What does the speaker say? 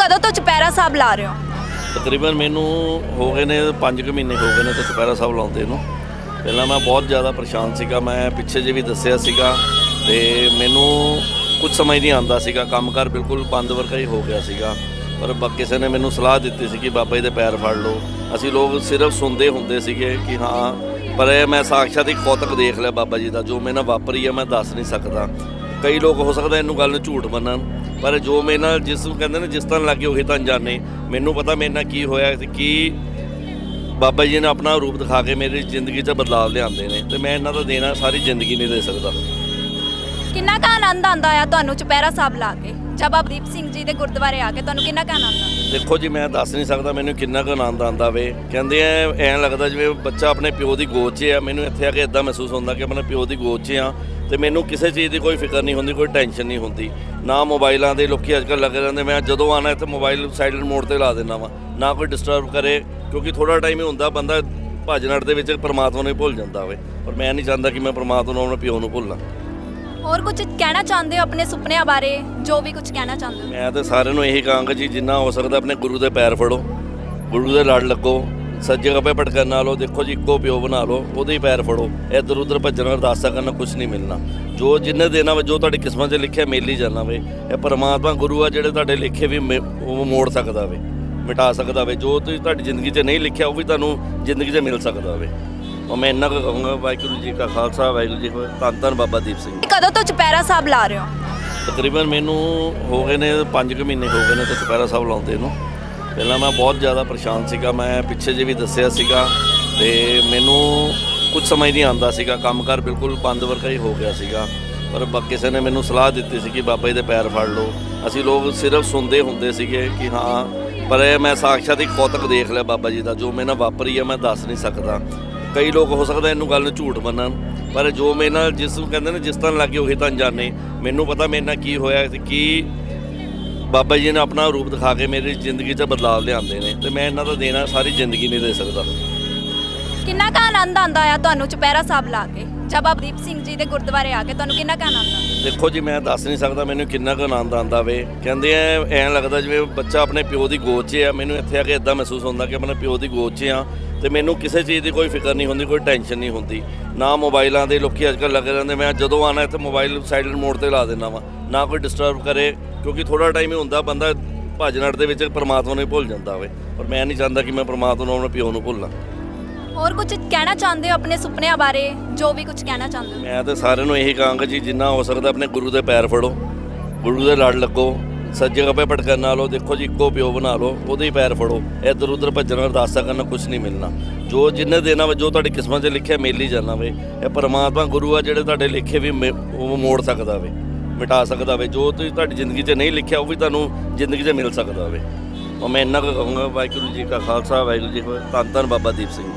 ਕਦੋਂ ਤੋਂ ਚੁਪਹਿਰਾ ਸਾਹਿਬ ਲਾ ਰਹੇ ਹੋ? ਤਕਰੀਬਨ ਮੈਨੂੰ ਹੋ ਗਏ ਨੇ 5 ਕੁ ਮਹੀਨੇ ਹੋ ਗਏ ਨੇ ਤੇ ਸਾਹਿਬ ਲਾਉਂਦੇ ਨੂੰ। ਪਹਿਲਾਂ ਮੈਂ ਬਹੁਤ ਜ਼ਿਆਦਾ ਪਰੇਸ਼ਾਨ ਸੀਗਾ, ਮੈਂ ਪਿੱਛੇ ਜੇ ਵੀ ਦੱਸਿਆ ਸੀਗਾ ਤੇ ਮੈਨੂੰ ਕੁਝ ਸਮਝ ਨਹੀਂ ਆਉਂਦਾ ਸੀਗਾ, ਕੰਮਕਾਰ ਬਿਲਕੁਲ ਬੰਦ ਵਰਗਾ ਹੀ ਹੋ ਗਿਆ ਸੀਗਾ। ਪਰ ਕਿਸੇ ਨੇ ਮੈਨੂੰ ਸਲਾਹ ਦਿੱਤੀ ਸੀ ਕਿ ਬਾਬਾ ਜੀ ਦੇ ਪੈਰ ਫੜ ਲਓ। ਅਸੀਂ ਲੋਕ ਸਿਰਫ ਸੁਣਦੇ ਹੁੰਦੇ ਸੀਗੇ ਕਿ ਹਾਂ, ਪਰ ਮੈਂ ਸਾਖਸ਼ਾਤ ਇੱਕ ਕੌਤਕ ਦੇਖ ਲਿਆ ਬਾਬਾ ਜੀ ਦਾ, ਜੋ ਮੇਰੇ ਨਾਲ ਵਾਪਰੀ ਹੈ ਮੈਂ ਦੱਸ ਨਹੀਂ ਸਕਦਾ। ਕਈ ਲੋਕ ਹੋ ਸਕਦਾ ਇਹਨੂੰ ਗੱਲ ਨੂੰ ਝੂਠ ਮੰਨਣ ਪਰ ਜੋ ਮੇਰੇ ਨਾਲ ਜਿਸ ਨੂੰ ਕਹਿੰਦੇ ਨੇ ਜਿਸ ਤਰ੍ਹਾਂ ਲੱਗੇ ਉਹੀ ਤਾਂ ਅਣਜਾਣੇ ਮੈਨੂੰ ਪਤਾ ਮੇਰੇ ਨਾਲ ਕੀ ਹੋਇਆ ਤੇ ਕੀ ਬਾਬਾ ਜੀ ਨੇ ਆਪਣਾ ਰੂਪ ਦਿਖਾ ਕੇ ਮੇਰੀ ਜ਼ਿੰਦਗੀ 'ਚ ਬਦਲਾਅ ਲਿਆਂਦੇ ਨੇ ਤੇ ਮੈਂ ਇਹਨਾਂ ਦਾ ਦੇਣਾ ਸਾਰੀ ਜ਼ਿੰਦਗੀ ਨਹੀਂ ਦੇ ਸਕਦਾ। ਕਿੰਨਾ ਕੁ ਆਨੰਦ ਆਉਂਦਾ ਆ ਤੁਹਾਨੂੰ ਚੁਪਹਿਰਾ ਸਾਹਿਬ ਲਾ ਕੇ? ਜਦ ਦੀਪ ਸਿੰਘ ਜੀ ਦੇ ਗੁਰਦੁਆਰੇ ਆ ਕੇ ਤੁਹਾਨੂੰ ਕਿੰਨਾ ਕੁ ਆਨੰਦ ਆਉਂਦਾ? ਦੇਖੋ ਜੀ ਮੈਂ ਦੱਸ ਨਹੀਂ ਸਕਦਾ ਮੈਨੂੰ ਕਿੰਨਾ ਕੁ ਆਨੰਦ ਆਉਂਦਾ ਵੇ। ਕਹਿੰਦੇ ਐ ਐਂ ਲੱਗਦਾ ਜਿਵੇਂ ਬੱਚਾ ਆਪਣੇ ਪਿਓ ਦੀ ਗੋਦ 'ਚ ਆ। ਮੈਨੂੰ ਇੱਥੇ ਆ ਕੇ ਇਦਾਂ ਮਹਿਸੂਸ ਹੁੰਦਾ ਕਿ ਆਪਣੇ ਪਿਓ ਦੀ ਗੋਦ 'ਚ ਆ। ਤੇ ਮੈਨੂੰ ਕਿਸੇ ਚੀਜ਼ ਦੀ ਕੋਈ ਫਿਕਰ ਨਹੀਂ ਹੁੰਦੀ ਕੋਈ ਟੈਨਸ਼ਨ ਨਹੀਂ ਹੁੰਦੀ। ਨਾ ਮੋਬਾਈਲਾਂ ਦੇ ਲੋਕੀ ਅੱਜਕੱਲ ਲੱਗੇ ਰਹਿੰਦੇ ਮੈਂ ਜਦੋਂ ਆਣਾ ਇੱਥੇ ਮੋਬਾਈਲ ਸਾਈਲੈਂਟ ਮੋਡ ਤੇ ਲਾ ਦਿੰਦਾ ਵਾਂ। ਨਾ ਕੋਈ ਡਿਸਟਰਬ ਕਰੇ ਕਿਉਂਕਿ ਥੋੜਾ ਟਾਈਮ ਹੀ ਹੁੰਦਾ ਬੰਦਾ ਭੱਜ ਨੱਠ ਦੇ ਵਿੱਚ ਪਰਮਾਤਮਾ ਨੂੰ ਭੁੱਲ ਜਾਂਦਾ ਵੇ। ਪਰ ਮੈਂ ਨਹੀਂ ਚਾਹੁੰਦਾ ਕਿ ਮੈਂ ਪਰਮਾਤਮਾ ਨੂੰ ਆਪਣੇ ਪਿਓ ਨੂੰ ਭੁੱਲਾਂ। ਹੋਰ ਕੁਝ ਕਹਿਣਾ ਚਾਹੁੰਦੇ ਹੋ ਆਪਣੇ ਸੁਪਨਿਆਂ ਬਾਰੇ? ਜੋ ਵੀ ਕੁਝ ਕਹਿਣਾ ਚਾਹੁੰਦੇ ਹੋ। ਮੈਂ ਤਾਂ ਸਾਰਿਆਂ ਨੂੰ ਇਹੀ ਕਹਾਂਗਾ ਜੀ ਜਿੰਨਾ ਹੋ ਸਕਦਾ ਆਪਣੇ ਗੁਰੂ ਦੇ ਪੈਰ ਫੜੋ। ਗੁਰੂ ਦੇ ਲੜ ਲੱਗੋ। ਸੱਜੇ ਖੱਬੇ ਭਟਕਣ ਨਾਲੋਂ ਦੇਖੋ ਜੀ ਇੱਕੋ ਪਿਓ ਬਣਾ ਲਓ ਉਹਦੇ ਹੀ ਪੈਰ ਫੜੋ ਇੱਧਰ ਉੱਧਰ ਭੱਜਣਾ ਅਰਦਾਸਾਂ ਕਰਨਾ ਕੁਝ ਨਹੀਂ ਮਿਲਣਾ। ਜੋ ਜਿੰਨੇ ਦੇਣਾ ਵਾ ਜੋ ਤੁਹਾਡੀ ਕਿਸਮਤ 'ਚ ਲਿਖਿਆ ਮਿਲ ਹੀ ਜਾਣਾ ਵੇ। ਇਹ ਪਰਮਾਤਮਾ ਗੁਰੂ ਆ ਜਿਹੜੇ ਤੁਹਾਡੇ ਲਿਖੇ ਵੀ ਉਹ ਮੋੜ ਸਕਦਾ ਵੇ ਮਿਟਾ ਸਕਦਾ ਵੇ। ਜੋ ਤੁਸੀਂ ਤੁਹਾਡੀ ਜ਼ਿੰਦਗੀ 'ਚ ਨਹੀਂ ਲਿਖਿਆ ਉਹ ਵੀ ਤੁਹਾਨੂੰ ਜ਼ਿੰਦਗੀ 'ਚ ਮਿਲ ਸਕਦਾ ਵੇ। ਉਹ ਮੈਂ ਇੰਨਾ ਕੁ ਕਹੂੰਗਾ ਵਾਹਿਗੁਰੂ ਜੀ ਕਾ ਖਾਲਸਾ ਵਾਹਿਗੁਰੂ ਜੀ ਕੀ ਧੰਨ ਧੰਨ ਬਾਬਾ ਦੀਪ ਸਿੰਘ। ਕਦੋਂ ਤੋਂ ਚੁਪਹਿਰਾ ਸਾਹਿਬ ਲਾ ਰਹੇ ਹੋ? ਤਕਰੀਬਨ ਮੈਨੂੰ ਹੋ ਗਏ ਨੇ 5 ਕੁ ਮਹੀਨੇ ਹੋ ਗਏ ਨੇ ਤੇ ਚੁਪਹਿਰਾ ਸਾਹਿਬ ਲਾਉਂਦੇ ਨੂੰ। ਪਹਿਲਾਂ ਮੈਂ ਬਹੁਤ ਜ਼ਿਆਦਾ ਪਰੇਸ਼ਾਨ ਸੀਗਾ, ਮੈਂ ਪਿੱਛੇ ਜੇ ਵੀ ਦੱਸਿਆ ਸੀਗਾ ਤੇ ਮੈਨੂੰ ਕੁਝ ਸਮਝ ਨਹੀਂ ਆਉਂਦਾ ਸੀਗਾ, ਕੰਮਕਾਰ ਬਿਲਕੁਲ ਬੰਦ ਵਰਗਾ ਹੀ ਹੋ ਗਿਆ ਸੀਗਾ। ਪਰ ਕਿਸੇ ਨੇ ਮੈਨੂੰ ਸਲਾਹ ਦਿੱਤੀ ਸੀ ਕਿ ਬਾਬਾ ਜੀ ਦੇ ਪੈਰ ਫੜ ਲਓ। ਅਸੀਂ ਲੋਕ ਸਿਰਫ ਸੁਣਦੇ ਹੁੰਦੇ ਸੀਗੇ ਕਿ ਹਾਂ, ਪਰ ਇਹ ਮੈਂ ਸਾਖਸ਼ਾਤ ਇੱਕ ਕੌਤਕ ਦੇਖ ਲਿਆ ਬਾਬਾ ਜੀ ਦਾ, ਜੋ ਮੇਰੇ ਨਾਲ ਵਾਪਰੀ ਹੈ ਮੈਂ ਦੱਸ ਨਹੀਂ ਸਕਦਾ। ਕਈ ਲੋਕ ਹੋ ਸਕਦਾ ਇਹਨੂੰ ਗੱਲ ਨੂੰ ਝੂਠ ਮੰਨਣ, ਪਰ ਜੋ ਮੇਰੇ ਨਾਲ ਜਿਸ ਨੂੰ ਕਹਿੰਦੇ ਨੇ, ਜਿਸ ਤਰ੍ਹਾਂ ਲੱਗੇ ਉਹੀ ਤਾਂ ਅਣਜਾਣੇ। ਮੈਨੂੰ ਪਤਾ ਮੇਰੇ ਨਾਲ ਕੀ ਹੋਇਆ ਤੇ ਕੀ ਬਾਬਾ ਜੀ ਨੇ ਆਪਣਾ ਰੂਪ ਦਿਖਾ ਕੇ ਮੇਰੀ ਜ਼ਿੰਦਗੀ 'ਚ ਬਦਲਾਅ ਲਿਆਂਦੇ ਨੇ ਤੇ ਮੈਂ ਇਹਨਾਂ ਦਾ ਦੇਣਾ ਸਾਰੀ ਜ਼ਿੰਦਗੀ ਨਹੀਂ ਦੇ ਸਕਦਾ। ਕਿੰਨਾ ਕੁ ਆਨੰਦ ਆਉਂਦਾ ਆ ਤੁਹਾਨੂੰ ਚੁਪਹਿਰਾ ਸਾਹਿਬ ਲਾ ਕੇ? ਜਦ ਦੀਪ ਸਿੰਘ ਜੀ ਦੇ ਗੁਰਦੁਆਰੇ ਆ ਕੇ ਤੁਹਾਨੂੰ ਕਿੰਨਾ ਕੁ ਆਨੰਦ ਆਉਂਦਾ? ਦੇਖੋ ਜੀ ਮੈਂ ਦੱਸ ਨਹੀਂ ਸਕਦਾ ਮੈਨੂੰ ਕਿੰਨਾ ਕੁ ਆਨੰਦ ਆਉਂਦਾ ਵੇ। ਕਹਿੰਦੇ ਐ ਐਂ ਲੱਗਦਾ ਜਿਵੇਂ ਬੱਚਾ ਆਪਣੇ ਪਿਓ ਦੀ ਗੋਦ 'ਚ ਆ। ਮੈਨੂੰ ਇੱਥੇ ਆ ਕੇ ਇਦਾਂ ਮਹਿਸੂਸ ਹੁੰਦਾ ਕਿ ਆਪਣੇ ਪਿਓ ਦੀ ਗੋਦ 'ਚ ਆ ਤੇ ਮੈਨੂੰ ਕਿਸੇ ਚੀਜ਼ ਦੀ ਕੋਈ ਫਿਕਰ ਨਹੀਂ ਹੁੰਦੀ ਕੋਈ ਟੈਨਸ਼ਨ ਨਹੀਂ ਹੁੰਦੀ। ਨਾ ਮੋਬਾਈਲਾਂ ਦੇ ਲੋਕੀ ਅੱਜਕੱਲ ਲੱਗੇ ਰਹਿੰਦੇ ਮੈਂ ਜਦੋਂ ਆਣਾ ਇੱਥੇ ਮੋਬਾਈਲ ਸਾਈਲੈਂਟ ਮੋਡ ਤੇ ਲਾ ਦਿੰਦਾ ਵਾਂ। ਨਾ ਕੋਈ ਡਿਸਟਰਬ ਕਰੇ ਕਿਉਂਕਿ ਥੋੜਾ ਟਾਈਮ ਹੀ ਹੁੰਦਾ ਬੰਦਾ ਭੱਜ ਨੱਠ ਦੇ ਵਿੱਚ ਪਰਮਾਤਮਾ ਨੂੰ ਹੀ ਭੁੱਲ ਜਾਂਦਾ ਵੇ ਪਰ ਮੈਂ ਨਹੀਂ ਚਾਹੁੰਦਾ ਕਿ ਮੈਂ ਪਰਮਾਤਮਾ ਨੂੰ ਆਪਣੇ ਪਿਓ ਨੂੰ ਭੁੱਲਾਂ। ਹੋਰ ਕੁਝ ਕਹਿਣਾ ਚਾਹੁੰਦੇ ਹੋ ਆਪਣੇ ਸੁਪਨਿਆਂ ਬਾਰੇ? ਜੋ ਵੀ ਕੁਝ ਕਹਿਣਾ ਚਾਹੁੰਦੇ ਹੋ। ਮੈਂ ਤਾਂ ਸਾਰਿਆਂ ਨੂੰ ਇਹੀ ਕਹਾਂਗਾ ਜੀ ਜਿੰਨਾ ਹੋ ਸਕਦਾ ਆਪਣੇ ਗੁਰੂ ਦੇ ਪੈਰ ਫੜੋ। ਗੁਰੂ ਦੇ ਲੜ ਲੱਗੋ। ਸੱਜੇ ਖੱਬੇ ਭਟਕਣ ਨਾਲੋਂ ਦੇਖੋ ਜੀ ਇੱਕੋ ਪਿਓ ਬਣਾ ਲਓ ਉਹਦੇ ਹੀ ਪੈਰ ਫੜੋ। ਇੱਧਰ ਉੱਧਰ ਭੱਜਣਾ ਅਰਦਾਸਾਂ ਕਰਨਾ ਕੁਝ ਨਹੀਂ ਮਿਲਣਾ। ਜੋ ਜਿੰਨੇ ਦੇਣਾ ਵਾ ਜੋ ਤੁਹਾਡੀ ਕਿਸਮਤ 'ਚ ਲਿਖਿਆ ਮਿਲ ਹੀ ਜਾਣਾ ਵੇ। ਇਹ ਪਰਮਾਤਮਾ ਗੁਰੂ ਆ ਜਿਹੜੇ ਤੁਹਾਡੇ ਲਿਖੇ ਵੀ ਉਹ ਮੋੜ ਸਕਦਾ ਵੇ। ਮਿਟਾ ਸਕਦਾ ਵੇ ਜੋ ਤੁਸੀਂ ਤੁਹਾਡੀ ਜ਼ਿੰਦਗੀ 'ਚ ਨਹੀਂ ਲਿਖਿਆ, ਉਹ ਵੀ ਤੁਹਾਨੂੰ ਜ਼ਿੰਦਗੀ 'ਚ ਮਿਲ ਸਕਦਾ ਵੇ ਉਹ ਮੈਂ ਇੰਨਾ ਕੁ ਕਹੂੰਗਾ, ਵਾਹਿਗੁਰੂ ਜੀ ਕਾ ਖਾਲਸਾ, ਵਾਹਿਗੁਰੂ ਜੀ ਕੀ ਫਤਿਹ ਧੰਨ ਧੰਨ ਬਾਬਾ ਦੀਪ ਸਿੰਘ